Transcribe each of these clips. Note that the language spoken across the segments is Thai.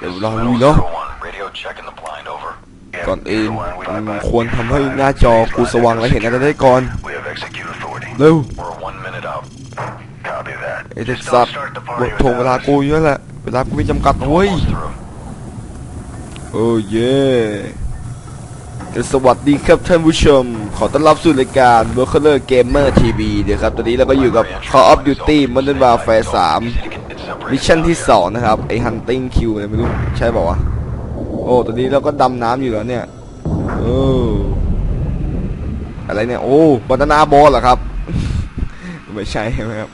เดี๋ยวเราลุยเนาะก่อนอื่นมึงควรทำให้หน้าจอกูสว่างและเห็นอะไรได้ก่อน เร็วไอเด็กสัตว์บททวงเวลากูเยอะแหละ เวลากูไม่จำกัดนะเว้ยโอ้เย่สวัสดีครับท่านผู้ชม ขอต้อนรับสู่รายการ w o r k e r Gamer TV เดี๋ยวครับ ตอนนี้เราก็อยู่กับ Call of Duty Modern Warfare 3 มิชชั่นที่2นะครับ ไอ Hunting Kill อะไรไม่รู้ ใช่ป่าวะ โอ้ ตอนนี้เราก็ดำน้ำอยู่แล้วเนี่ยโอ้อะไรเนี่ย โอ้บานานาบอลเหรอครับ ไม่ใช่ใช่ไหมครับ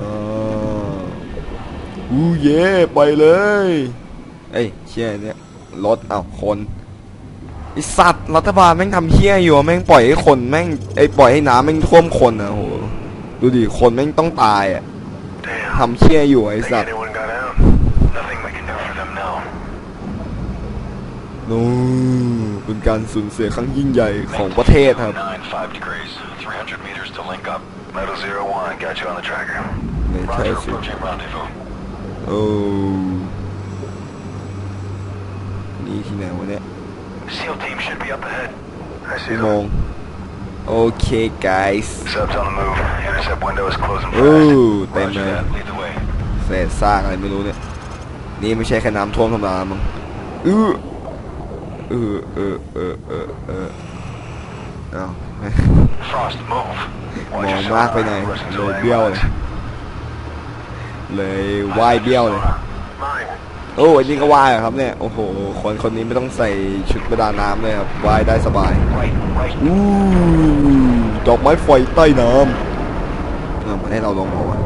อ๋ออู้เย่ไปเลย เอ้ยเชี่ยเนี่ย รถ เอาคนไอสัตว์รัฐบาลแม่งทำเชี่ยอยู่อะแม่งปล่อยให้คนแม่งไอปล่อยให้น้ำแม่งท่วมคนอะโหดูดิคนแม่งต้องตายอะ ทำเชี่ยอยู่ไอสัตว์นู่นเป็นการสูญเสียครั้งยิ่งใหญ่ของประเทศครับ Metal Zero One, got you on the tracker. ไม่ใช่ Roger, สิ approaching rendezvous. โอ้นี่ที่ไหนวะเนี่ย SEAL team should be up ahead. I ชั่ see วโม them. ง โอเค guys Subs on the move. Intercept window is closing โอ้ fast. เต็ม Roger เลย that. Lead the way. เศษซากอะไรไม่รู้เนี่ย นี่ไม่ใช่แค่น้ำท่วมธรรมดามั้งเออเออเออเออเออเออเอา Frost, move. ม Watch อง yourself. มากไปหน่อย Russians เลย are เบี้ยวเลย landlines. เลยว่ายเบี้ยวเลย Mine. โอ้อันนี้ก็ว่ายครับเนี่ย โอ้โห คนคนนี้ไม่ต้องใส่ชุดประดาน้ำเลยครับว่ายได้สบายอู้ดอกไม้ไฟใต้น้ำเออมาให้เราลงมาวะ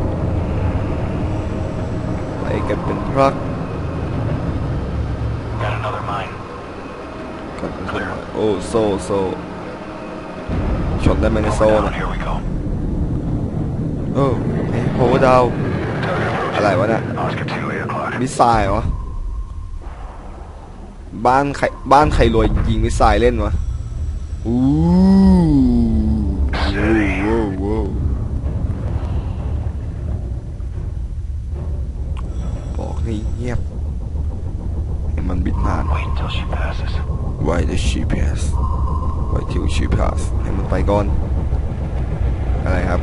ไปกันเป็นพรักกันโอ้โซโซชนได้ไหมในโซนะ here we go. เออไอ้โพดาวอะไรวะเนี่ยมิสไซล์วะ บ้านใครบ้านใครรวยยิงมิสไซล์เล่นวะอู้โว้วโว้วโว้วบอกให้เงียบให้มันบิดผ่าน Wait till she passes. Why does she pass Why till she pass ให้มันไปก่อน อะไรครับ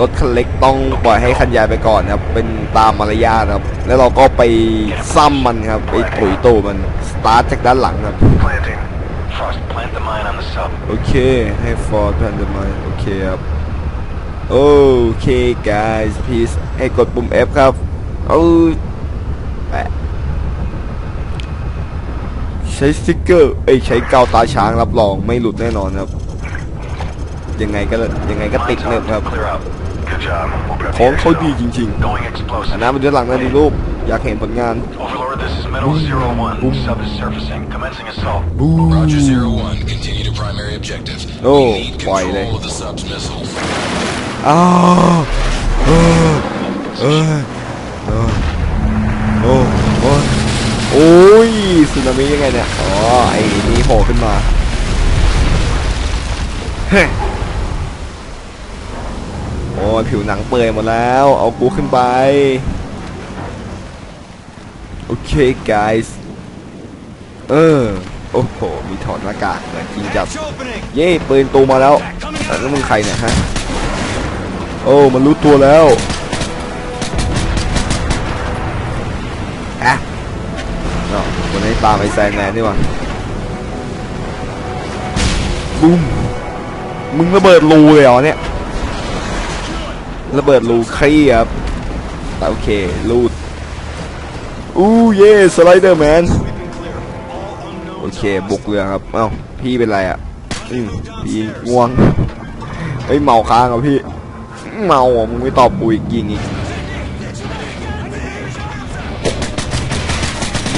รถคันเล็กต้องปล่อยให้คันใหญ่ไปก่อนครับ เป็นตามมารยาทครับ แล้วเราก็ไปซ้ำมันครับ ไปถุยตู้มันส ตาร์ทจากด้านหลังครับ Planting. Frost, plant the mine on the sub. โอเค ให้ฟอร์ดแพนเดอร์มโอเคครับ โอเค guys please ให้กดปุ่ม F ครับ เออแปะใช้สติ๊กเกอร์ เอ้ย ใช้กาวตาช้างรับรองไม่หลุดแน่นอนครับ ยังไงก็ยังไงก็ติด Mine's เนิบ up. ครับ Clear out. Good job. We'll prep ของ the เขา exfil. ดีจริง Going ๆ explosive. อันนั้นเป็นด้านหลังนะดูรูป อยากเห็นผลงาน Overlord, this is Metal Zero One. Sub is surfacing. Commencing assault. บู Roger Zero One. Continue to primary objective. Oh, we need boy, control they- of the sub's missiles. อ้าวเออเออเออโอ้โอ้โอ้ยสึนามิยังไงเนี่ย อ๋อ ไอ้นี่โผล่ขึ้นมาเฮ้ยโอ้ยผิวหนังเปื่อยหมดแล้ว เอากูขึ้นไป โอเค guys เออ โอ้โห มีถอดหน้ากากเลยจริงจับ เย้ปืนตูมาแล้วแล้วมึงใครเนี่ยฮะ โอ้ มันรู้ตัวแล้วอะเนาะวันนี้ตามไอแซนแมนนี่ว่าบุ้ม มึงระเบิดรูเลยเหรอเนี่ย ระเบิดรูคลี่ครับ แต่โอเค รู อู้เย่สไลเดอร์แมนโอเคบุกเรือครับ เอ้าพี่เป็นไรอะอืมพี่ง่วงเฮ้ยเมาค้างอะพี่ เมาอะมึงไม่ตอบกูอีกยิงอีก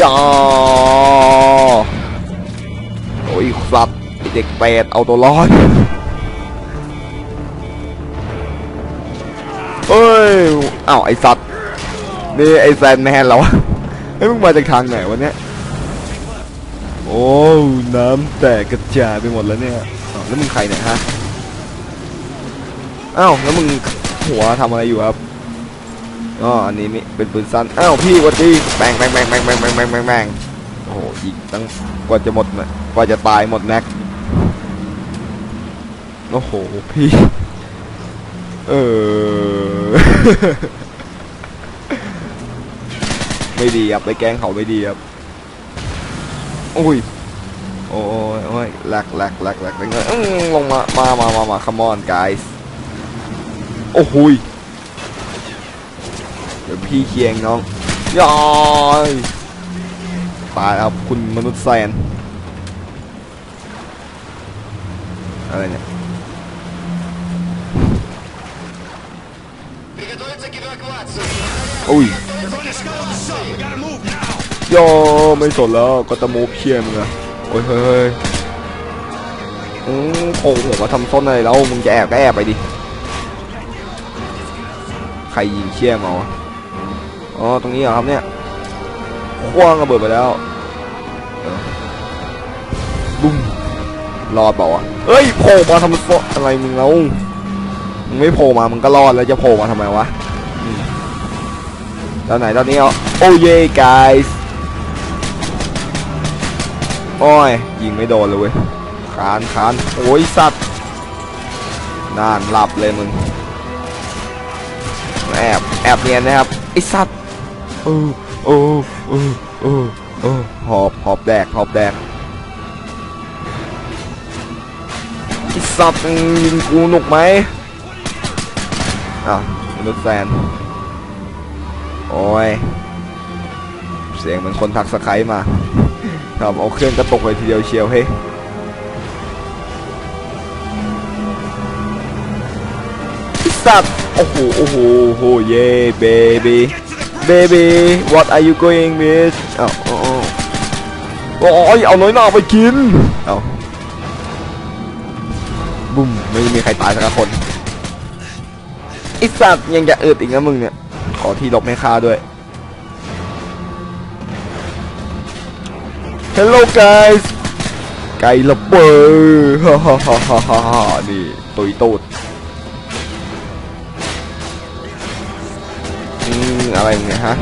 ยาโอ้ยสัตว์ไอ้เด็กเป็ดเอาตัวรอดเอ้ยอ้าวไอ้สัตว์นี่ไอ้แซนแมนเหรอวะ เฮ้ยมึงมาจากทางไหนวะเนี่ยโอ้น้ำแตกกระจายไปหมดแล้วเนี่ยอ้าวแล้วมึงใครเนี่ยฮะอ้าวแล้วมึงหัวทำอะไรอยู่ครับอ๋ออันนี้มีเป็นปืนสั้นอ้าวพี่วัดดีแบงแบงแบงแบงแบงแบงแบงแบงแบงโอ้โหอีกตั้งกว่าจะหมดนะกว่าจะตายหมดแม็กโอ้โหพี่เออ ไม่ดีครับไปแกล้งเขาไม่ดีครับอุ้ยโอ้ยโอ้ยหลกหลกหลกหลกหลกลงมามามามามา come on guys โอ้โหยเดี๋ยวพี่เคียงน้องยอยตายครับคุณมนุษย์แซนอะไรเนี่ยอุ้ย โยไม่สนแล้วก็ตะมูฟเชียมึงโอ้ยเฮ้ยเฮ้ยอืมโผล่หัวมาทำส้นอะไรแล้วมึงจะแอบก็แอบไปดิใครยิงเชี่ยมาอ๋อตรงนี้เหรอครับเนี่ยคว้างระเบิดไปแล้วบุ้มรอดเปล่าวะเอ้ยโผล่มาทำส้นอะไรมึงแล้วมึงไม่โผล่มามึงก็รอดแล้วจะโผล่มาทำไมวะ ตอนไหนตอนนี้เอาโอ้เย่ guys โอ้ย ยิงไม่โดนเลยเว้ยคานคานโอ้ยสัตว์นานหลับเลยมึงแอบแอบเนียนนะครับไอสัตว์โอ้โอ้โอ้โอ้โอ้หอบหอบแดกหอบแดกไอสัตว์ยิงกูหนุกไหมอะมนุษย์แซน โอ้ย เสียงเหมือนคนทักสไคร์มาครับเอาเครื่องกระตกเลยทีเดียวเชียวเฮ้อ้สัตว์โอ้โห โอ้โห โอ้โห เย่เบบี้เบบี้ what are you going with อ้าวอ้าวโอ้ยเอาน้อยหน้าไปกิน เอาบุ้ม ไม่มีใครตายสักคนไอสัตว์ยังจะอึดอีกนะมึงเนี่ย ขอที่หลบให้ข้าด้วย Hello guys ไก่ระเบิดฮ่าฮ่าฮ่าฮ่าฮ่าฮ่านี่ตุยตูดอืมอะไรเนี่ยฮะ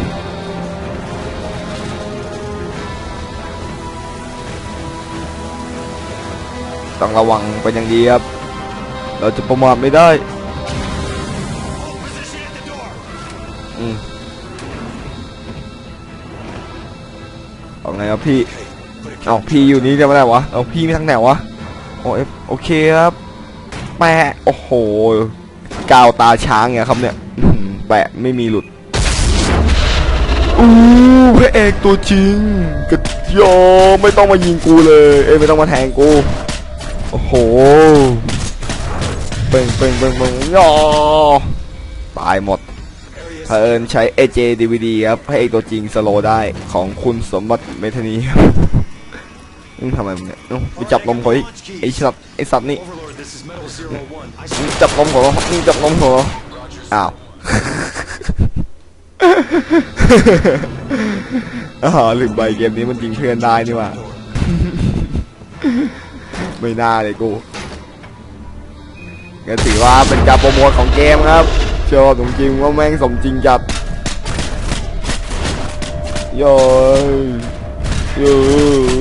ต้องระวังเป็นอย่างดีครับ เราจะประมาทไม่ได้ เอาไงครับพี่เอาพี่อยู่นี่ได้ไหมวะเอาพี่ไม่ทั้งไหนวะโอ้เอโอเคครับแปะโอ้โหกาวตาช้างเนี่ยครับเนี่ยแปะไม่มีหลุดอู้พระเอกตัวจริงกระยอไม่ต้องมายิงกูเลย เอ้ไม่ต้องมาแทงกูโอ้โหเป่งเป่งเป่งเป่งยอตายหมด เผอิญใช้ AJ DVD ครับให้เอกตัวจริงสโลได้ของคุณสมบัติเมธานีครับมึงทำอะไรมึงเนี่ยเอ้ไปจับนมเขาไอ้สัตว์ไอ้สัตว์นี่จับนมเขามึงจับนมเขาอ้าวอ่าลืมไปเกมนี้มันยิงเพื่อนได้นี่ว่าไม่น่าเลยกูก็ถือว่าเป็นการโปรโมทของเกมครับ ชอบจริงๆว่าแม่งสมจริงจัดโย่โย่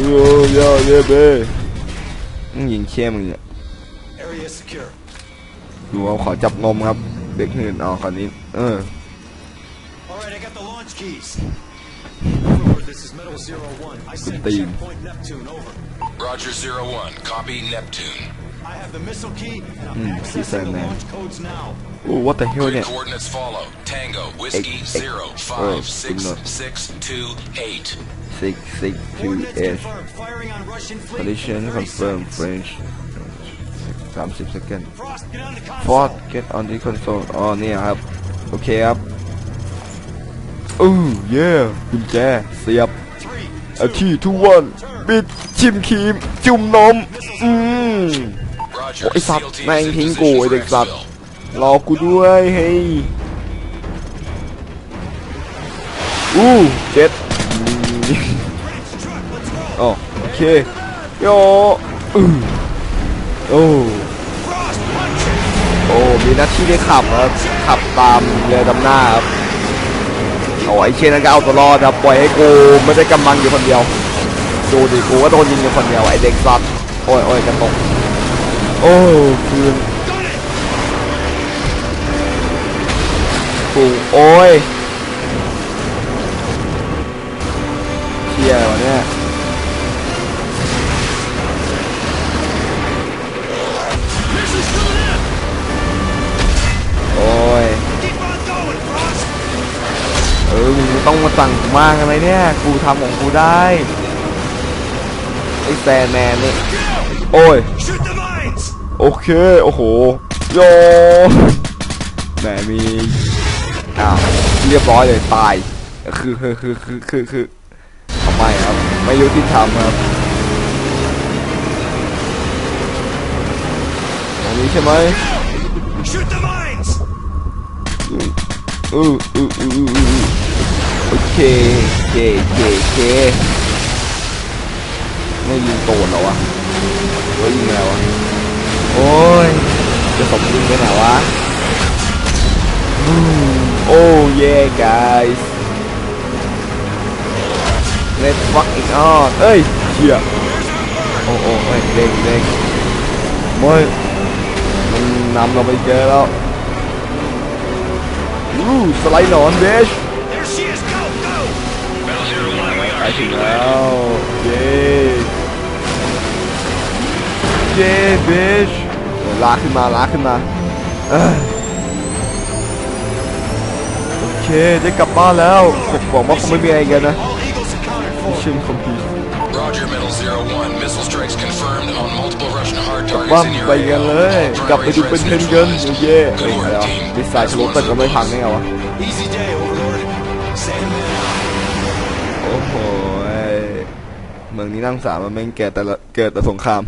โย่โย่เย่เบ้มึงยิงเชี่ยมึงเนี่ย Area secure. ดูเอาขอจับนมครับ เด็กหื่นอ๋อคนนี้เออ All right, I got the launch keys. Overlord, this is Metal Zero One. I sent Damn. checkpoint Neptune over. Roger Zero One. Copy Neptune. I have the missile key and I'm mm, accessing the man. launch codes now. Ooh, what the hell again? Coordinates follow. Tango, whiskey, eight, zero, eight, five, oh, six, no. six, two, eight. Six, six, two, eight. Collision confirmed, French. Time six seconds. Frost, get on the console. Frost, get on the console. Oh, yeah, I have. Okay, up. Oh, yeah. กุญแจเสียบอาคีทุกวันบิดชิมครีม Nom. Hmm. Roger. Oh, it's up. SEAL teams Man, in King position Goal, for it's up. exfil. รอกูด้วยเฮ้ยอู้เจ็ดโอเคโยอือโอ้โอ้มีหน้าที่ได้ขับครับขับตามเรือดำหน้าครับโอ้ไอ้เชนนั่นก็เอาตัวรอดครับปล่อยให้กูไม่ได้กำลังอยู่คนเดียวดูดิกูก็โดนยิงอยู่คนเดียวไอ้เด็กสัตว์โอ้ยโอ้ยกระตก โอ้คืนกูโอ้ยเชี่ยวะเนี่ยโอ้ยเออมึงต้องมาสั่งกูมากอะไรเนี่ย กูทำของกูได้ไอ้แซนแมนนี่โอ้ย โอเค โอ้โห โยแหมมี อ้าว เรียบร้อยเลย ตาย คือคือคือคือคือคือทำไมครับ ไม่ยุติธรรมครับตรงนี้ใช่ไหม Shoot the mines! อืออืออืออืออือโอเคโอเคโอเคโอเคไม่ยิงโตนเหรอวะหรือว่ายิงอะไรวะ โอ้ย จะสมยิงไปไหนวะโอ้เย่ guys let's fuck it on เอ้ยเชี่ยโอ้โอ้เอ้ยเด้งเด้งโอ้ยมันนำเราไปเจอแล้วอู้สไลด์หนอนเบชไปถึงแล้วเย้เย้เบช ลากขึ้นมาลากขึ้นมาเอ้ยโอเคได้กลับบ้านแล้วผมบอกว่าคงไม่มีอะไรกันนะ All Eagles accounted for. ชิมคอมพิว Roger, Metal Zero One. Missile strikes confirmed on multiple Russian hard บ้า targets in your ไปกัน area. เลย All กลับไป primary ดูเป็น threats เทนกัน neutralized. เย้เฮ้ Good ยอะไร work, วะ team. ดิสายทะลุตึกก็ไม่พังได้ไงวะ Easy day, Overlord. Sandman out. โอ้โหเมืองนี้นั่งสามมันแม่งเกิดแต่ละเกิดแต่สงคราม